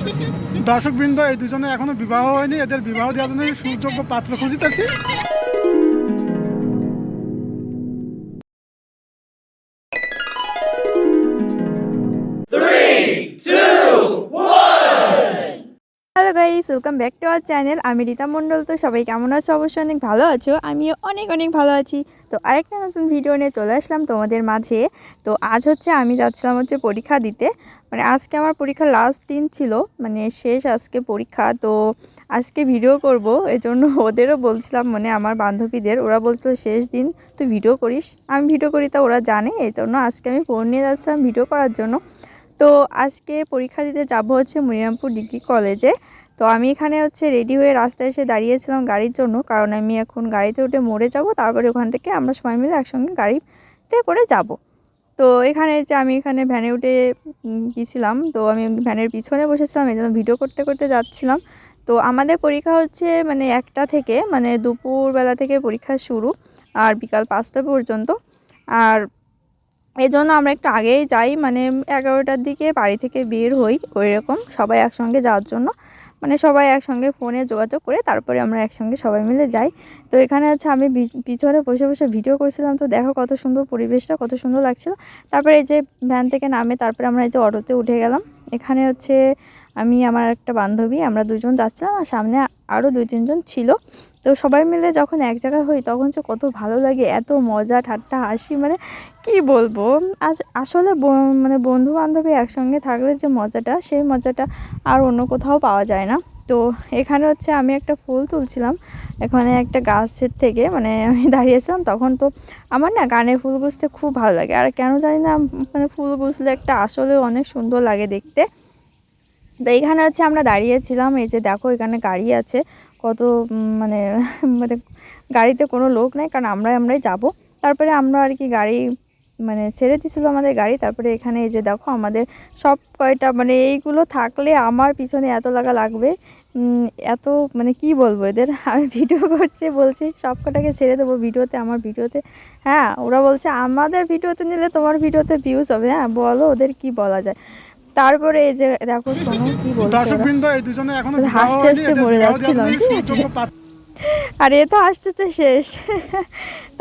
দর্শক বৃন্দ এই দুজনে এখনও বিবাহ হয়নি এদের বিবাহ দেওয়ার জন্য সুযোগ্য পাত্র খুঁজিতেছি। Guys welcome back to our channel আমি রীতা মণ্ডল, তো সবাই কেমন আছো? অবশ্যই অনেক ভালো আছো। আমিও অনেক অনেক ভালো আছি। তো আরেকটা নতুন ভিডিও নিয়ে চলে আসলাম তোমাদের মাঝে। তো আজ হচ্ছে আমি যাচ্ছিলাম হচ্ছে পরীক্ষা দিতে। মানে আজকে আমার পরীক্ষার লাস্ট দিন ছিল। মানে শেষ আজকে পরীক্ষা। তো আজকে ভিডিও করব। এজন্য ওদেরও বলছিলাম মানে আমার বান্ধবীদের। ওরা বলছিল শেষ দিন, তুই ভিডিও করিস। আমি ভিডিও করি, তা ওরা জানে। এই জন্য আজকে আমি ফোন নিয়ে যাচ্ছিলাম ভিডিও করার জন্য। তো আজকে পরীক্ষা দিতে যাব হচ্ছে মরিরামপুর ডিগ্রি কলেজে। তো আমি এখানে হচ্ছে রেডি হয়ে রাস্তায় এসে দাঁড়িয়েছিলাম গাড়ির জন্য, কারণ আমি এখন গাড়িতে উঠে মরে যাব, তারপরে ওখান থেকে আমরা সবাই মিলে একসঙ্গে গাড়িতে করে যাব। তো এখানে যে আমি এখানে ভ্যানে উঠে গিয়েছিলাম, তো আমি ভ্যানের পিছনে বসেছিলাম, এই জন্য ভিডিও করতে করতে যাচ্ছিলাম। তো আমাদের পরীক্ষা হচ্ছে মানে একটা থেকে মানে দুপুরবেলা থেকে পরীক্ষা শুরু, আর বিকাল পাঁচটা পর্যন্ত। আর এই জন্য আমরা একটু আগেই যাই মানে এগারোটার দিকে বাড়ি থেকে বের হই ওই রকম সবাই একসঙ্গে যাওয়ার জন্য। মানে সবাই একসঙ্গে ফোনে যোগাযোগ করে তারপরে আমরা একসঙ্গে সবাই মিলে যাই। তো এখানে হচ্ছে আমি পিছনে বসে বসে ভিডিও করেছিলাম, তো দেখো কত সুন্দর পরিবেশটা, কত সুন্দর লাগছিল। তারপরে এই যে ভ্যান থেকে নামে, তারপরে আমরা এই যে অটোতে উঠে গেলাম। এখানে হচ্ছে আমি, আমার একটা বান্ধবী, আমরা দুজন যাচ্ছিলাম আর সামনে আরও দুই, তিনজন ছিল। তো সবাই মিলে যখন এক জায়গায় হই, তখন যে কত ভালো লাগে, এত মজা, ঠাট্টা, হাসি মানে কি বলব? আস- আসলে মানে বন্ধু বান্ধবী একসঙ্গে থাকলে যে মজাটা, সেই মজাটা আর অন্য কোথাও পাওয়া যায় না। তো এখানে হচ্ছে আমি একটা ফুল তুলছিলাম। এখানে একটা গাছের থেকে মানে আমি দাঁড়িয়েছিলাম তখন তো আমার না গানের ফুল বুঝতে খুব ভালো লাগে। আর কেন জানি না মানে ফুল বুঝলে একটা আসলে অনেক সুন্দর লাগে দেখতে। তো এইখানে হচ্ছে আমরা দাঁড়িয়েছিলাম, এই যে দেখো এখানে গাড়ি আছে। কত মানে মানে গাড়িতে কোনো লোক নেই, কারণ আমরা আমরাই যাব। তারপরে আমরা আর কি গাড়ি মানে ছেড়ে দিয়েছিলো আমাদের গাড়ি। তারপরে এখানে এই যে দেখো আমাদের সব কয়টা মানে এইগুলো থাকলে আমার পিছনে এত লাগা লাগবে। এত মানে কি বলব এদের? আমি ভিডিও করছি, বলছি, সব কটাকে ছেড়ে দেবো ভিডিওতে, আমার ভিডিওতে। হ্যাঁ ওরা বলছে, আমাদের ভিডিওতে নিলে তোমার ভিডিওতে ভিউজ হবে। হ্যাঁ বলো ওদের কি বলা যায়। তারপরে এই যে দেখো শোনো কি বলছে দর্শক ওরা। এই দুজনে এখনও হাসতে হাসতে মরে যাচ্ছিলাম, ঠিক আছে? আর এ তো আস্তে আস্তে শেষ।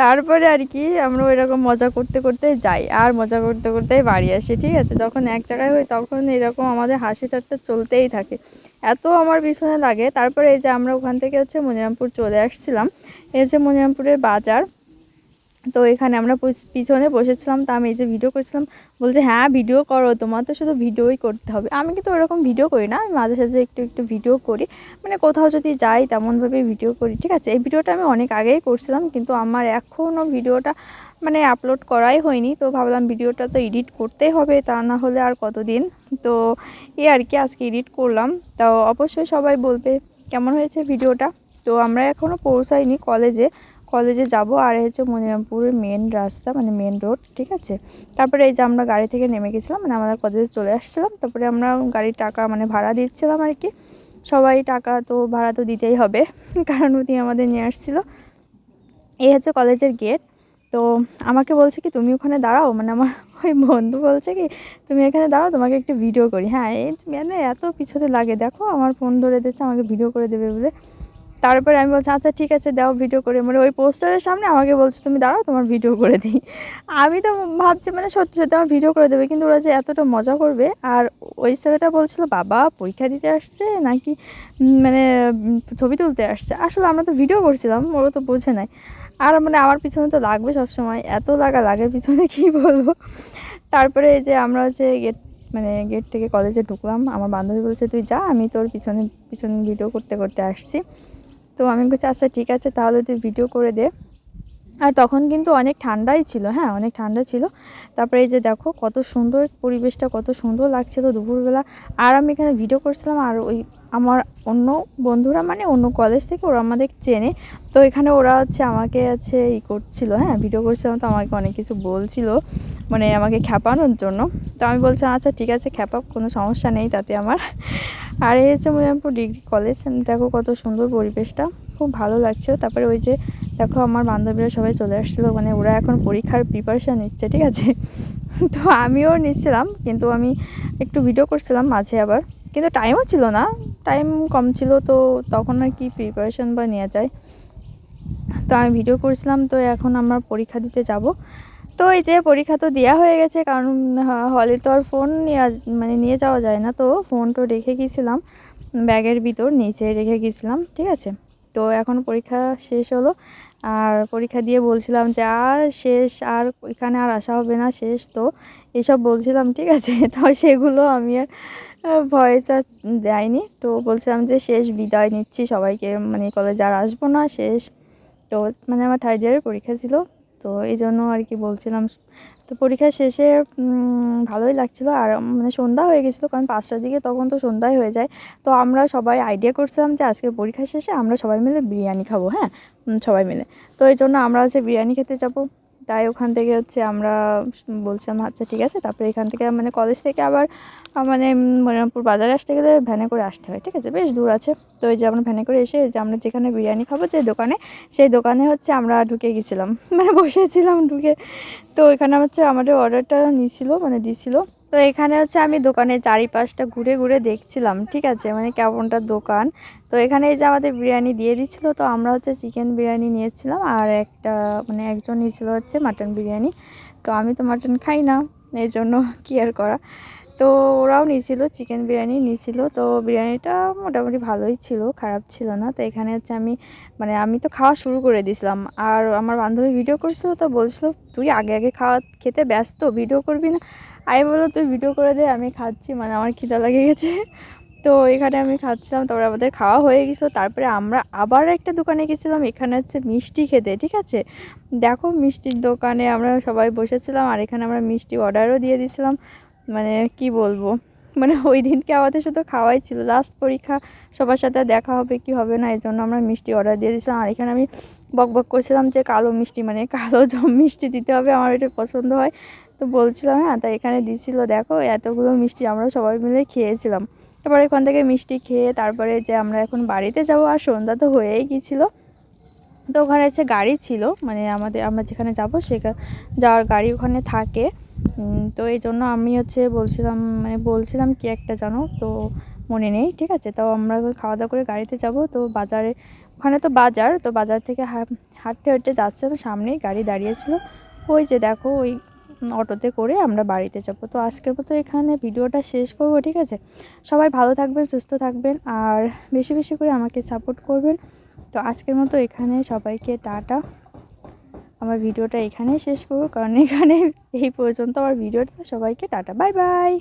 তারপরে আর কি আমরা ওইরকম মজা করতে করতে যাই আর মজা করতে করতেই বাড়ি আসি ঠিক আছে? যখন এক জায়গায় হই তখন এরকম আমাদের হাসি ঠাট্টা চলতেই থাকে। এত আমার পিছনে লাগে। তারপরে এই যে আমরা ওখান থেকে হচ্ছে মনিরামপুর চলে আসছিলাম। এই যে মনিরামপুরের বাজার তো এখানে আমরা পিছনে বসেছিলাম, তা আমি এই যে ভিডিও করছিলাম, বলছে হ্যাঁ ভিডিও করো, তোমার তো শুধু ভিডিওই করতে হবে। আমি কিন্তু ওরকম ভিডিও করি না, আমি মাঝে সাঝে একটু একটু ভিডিও করি। মানে কোথাও যদি যাই, তেমনভাবে ভিডিও করি, ঠিক আছে? এই ভিডিওটা আমি অনেক আগেই করছিলাম, কিন্তু আমার এখনও ভিডিওটা মানে আপলোড করাই হয়নি। তো ভাবলাম ভিডিওটা তো এডিট করতেই হবে, তা না হলে আর কতদিন? তো এই আর কি, আজকে এডিট করলাম। তো অবশ্যই সবাই বলবে, কেমন হয়েছে ভিডিওটা তো আমরা এখনও পৌঁছাইনি কলেজে কলেজে যাব, আর হচ্ছে মনিরামপুরের মেন রাস্তা মানে মেন রোড ঠিক আছে? তারপরে এই যে আমরা গাড়ি থেকে নেমে গেছিলাম মানে আমাদের কলেজে চলে আসছিলাম, তারপরে আমরা গাড়ির টাকা মানে ভাড়া দিচ্ছিলাম আর কি। সবাই টাকা তো, ভাড়া তো দিতেই হবে, কারণ উনি আমাদের নিয়ে আসছিল। এই হচ্ছে কলেজের গেট তো আমাকে বলছে কি, তুমি ওখানে দাঁড়াও? মানে আমার ওই বন্ধু বলছে কি, তুমি এখানে দাঁড়াও, তোমাকে একটু ভিডিও করি। হ্যাঁ এই মানে এত পিছনে লাগে, দেখো, আমার ফোন ধরে দিচ্ছে, আমাকে ভিডিও করে দেবে বলে। তারপরে আমি বলছি আচ্ছা ঠিক আছে, দাও ভিডিও করে। মানে ওই পোস্টারের সামনে আমাকে বলছে, তুমি দাঁড়াও, তোমার ভিডিও করে দিই। আমি তো ভাবছি মানে সত্যি সত্যি আমার ভিডিও করে দেবে, কিন্তু ওরা যে এতটা মজা করবে, আর ওই ছেলেটা বলছিল, বাবা, পরীক্ষা দিতে আসছে নাকি? মানে ছবি তুলতে আসছে। আসলে আমরা তো ভিডিও করছিলাম, ওরা তো বোঝে নাই। আর মানে আমার পিছনে তো লাগবে সব সময় এত লাগা লাগে পিছনে, কি বলব? তারপরে যে আমরা হচ্ছে গেট মানে গেট থেকে কলেজে ঢুকলাম, আমার বান্ধবী বলছে, তুই যা, আমি তোর পিছনে পিছনে ভিডিও করতে করতে আসছি। তো আমি বলছি আচ্ছা ঠিক আছে, তাহলে তুই ভিডিও করে দে। আর তখন কিন্তু অনেক ঠান্ডাই ছিল হ্যাঁ অনেক ঠান্ডা ছিল। তারপরে এই যে দেখো, কত সুন্দর পরিবেশটা, কত সুন্দর লাগছিল দুপুরবেলা। আর আমি এখানে ভিডিও করছিলাম, আর ওই আমার অন্য বন্ধুরা মানে অন্য কলেজ থেকে ওরা আমাদের চেনে। তো এখানে ওরা হচ্ছে আমাকে আছে ই করছিল হ্যাঁ ভিডিও করছিলাম তো আমাকে অনেক কিছু বলছিল মানে আমাকে খ্যাপানোর জন্য। তো আমি বলছি আচ্ছা ঠিক আছে খ্যাপাপ কোনো সমস্যা নেই তাতে আমার। আর এই হচ্ছে মনিরামপুর ডিগ্রি কলেজ দেখো কত সুন্দর পরিবেশটা, খুব ভালো লাগছে। তারপরে ওই যে দেখো আমার বান্ধবীরা সবাই চলে আসছিল মানে ওরা এখন পরীক্ষার প্রিপারেশান নিচ্ছে, ঠিক আছে? তো আমিও নিচ্ছিলাম, কিন্তু আমি একটু ভিডিও করছিলাম মাঝে আবার। কিন্তু টাইমও ছিল না টাইম কম ছিল, তো তখন আর কি প্রিপারেশন বা নেওয়া যায়। তো আমি ভিডিও করছিলাম, তো এখন আমরা পরীক্ষা দিতে যাব। তো এই যে পরীক্ষা তো দেওয়া হয়ে গেছে, কারণ হলে তো আর ফোন নিয়ে মানে নিয়ে যাওয়া যায় না। তো ফোন তো রেখে গিয়েছিলাম ব্যাগের ভিতর নিচে রেখে গিয়েছিলাম ঠিক আছে? তো এখন পরীক্ষা শেষ হলো, আর পরীক্ষা দিয়ে বলছিলাম যে, আর শেষ, আর এখানে আর আসা হবে না, শেষ তো। এসব বলছিলাম, ঠিক আছে? তো সেগুলো আমি আর ভয়েস আর দেয়নি। তো বলছিলাম যে, শেষ, বিদায় নিচ্ছি সবাইকে মানে কলেজ আর আসব না, শেষ। তো মানে আমার থার্ড ইয়ারের পরীক্ষা ছিল। তো এই জন্য আর কি বলছিলাম। তো পরীক্ষা শেষে ভালোই লাগছিল। আর মানে সন্ধ্যা হয়ে গেছিল, কারণ পাঁচটার দিকে তখন তো সন্ধ্যায় হয়ে যায়। তো আমরা সবাই আইডিয়া করছিলাম যে আজকে পরীক্ষা শেষে আমরা সবাই মিলে বিরিয়ানি খাব হ্যাঁ? সবাই মিলে। তো এই জন্য আমরা আজকে বিরিয়ানি খেতে যাব। তাই ওখান থেকে হচ্ছে আমরা বলছিলাম আচ্ছা ঠিক আছে। তারপরে এখান থেকে মানে কলেজ থেকে আবার মানে মনিরামপুর বাজারে আসতে গেলে ভ্যানে করে আসতে হয়, ঠিক আছে? বেশ দূর আছে। তো এই যে আমরা ভ্যানে করে এসে, যে আমরা যেখানে বিরিয়ানি খাব যে দোকানে, সেই দোকানে হচ্ছে আমরা ঢুকে গেছিলাম। মানে বসেছিলাম ঢুকে। তো এখানে হচ্ছে আমাদের অর্ডারটা নিয়েছিল মানে দিছিল। তো এখানে হচ্ছে আমি দোকানের চারিপাশটা ঘুরে ঘুরে দেখছিলাম, ঠিক আছে? মানে কেমনটা দোকান? তো এখানে এই যে আমাদের বিরিয়ানি দিয়ে দিচ্ছিল, তো আমরা হচ্ছে চিকেন বিরিয়ানি নিয়েছিলাম আর একটা মানে একজন নিয়েছিল হচ্ছে মাটন বিরিয়ানি। তো আমি তো মাটন খাই না এই জন্য কি আর করা? তো ওরাও নিয়েছিল, চিকেন বিরিয়ানি নিয়েছিল, তো বিরিয়ানিটা মোটামুটি ভালোই ছিল, খারাপ ছিল না। তো এখানে হচ্ছে আমি মানে আমি তো খাওয়া শুরু করে দিয়েছিলাম। আর আমার বান্ধবী ভিডিও করছিল, তো বলছিল, তুই আগে আগে খাওয়া খেতে ব্যস্ত ভিডিও করবি না? আমি বলল তুই ভিডিও করে দে, আমি খাচ্ছি। মানে আমার খিদা লেগে গেছে। তো এখানে আমি খাচ্ছিলাম, তারপরে আমাদের খাওয়া হয়ে গেছিল। তারপরে আমরা আবার একটা দোকানে গেছিলাম, এখানে হচ্ছে মিষ্টি খেতে, ঠিক আছে? দেখো মিষ্টির দোকানে আমরা সবাই বসেছিলাম, আর এখানে আমরা মিষ্টি অর্ডারও দিয়ে দিয়েছিলাম। মানে কি বলব? মানে ওই দিনকে আমাদের শুধু খাওয়াই ছিল। লাস্ট পরীক্ষা, সবার সাথে দেখা হবে, কি হবে না এই জন্য আমরা মিষ্টি অর্ডার দিয়ে দিয়েছিলাম। আর এখানে আমি বক বক করছিলাম যে কালো মিষ্টি মানে কালো জম মিষ্টি দিতে হবে, আমার এটা পছন্দ হয়। তো বলছিলাম হ্যাঁ তাই এখানে দিছিল, দেখো, এতগুলো মিষ্টি। আমরা সবাই মিলে খেয়েছিলাম। তারপরে এখান থেকে মিষ্টি খেয়ে তারপরে যে আমরা এখন বাড়িতে যাব, আর সন্ধ্যা তো হয়েই গিয়েছিল, তো ওখানে হচ্ছে গাড়ি ছিল মানে আমাদের, আমরা যেখানে যাব সেখানে যাওয়ার গাড়ি ওখানে থাকে। তো এই জন্য আমি হচ্ছে বলছিলাম মানে বলছিলাম কি একটা জানো, তো মনে নেই, ঠিক আছে? তো আমরা খাওয়া দাওয়া করে গাড়িতে যাব, তো বাজারে, ওখানে তো বাজার তো বাজার থেকে হাঁটতে হাঁটতে যাচ্ছিলাম, সামনেই গাড়ি দাঁড়িয়েছিল ওই যে দেখো, ওই অটোতে করে আমরা বাড়িতে যাব। তো আজকের মতো এখানে ভিডিওটা শেষ করব, ঠিক আছে? সবাই ভালো থাকবেন, সুস্থ থাকবেন আর বেশি বেশি করে আমাকে সাপোর্ট করবেন। তো আজকের মতো এখানে সবাইকে টাটা। আমার ভিডিওটা এখানেই শেষ করব, কারণ এখানে এই পর্যন্ত আমার ভিডিওটা। সবাইকে টাটা, বাই বাই।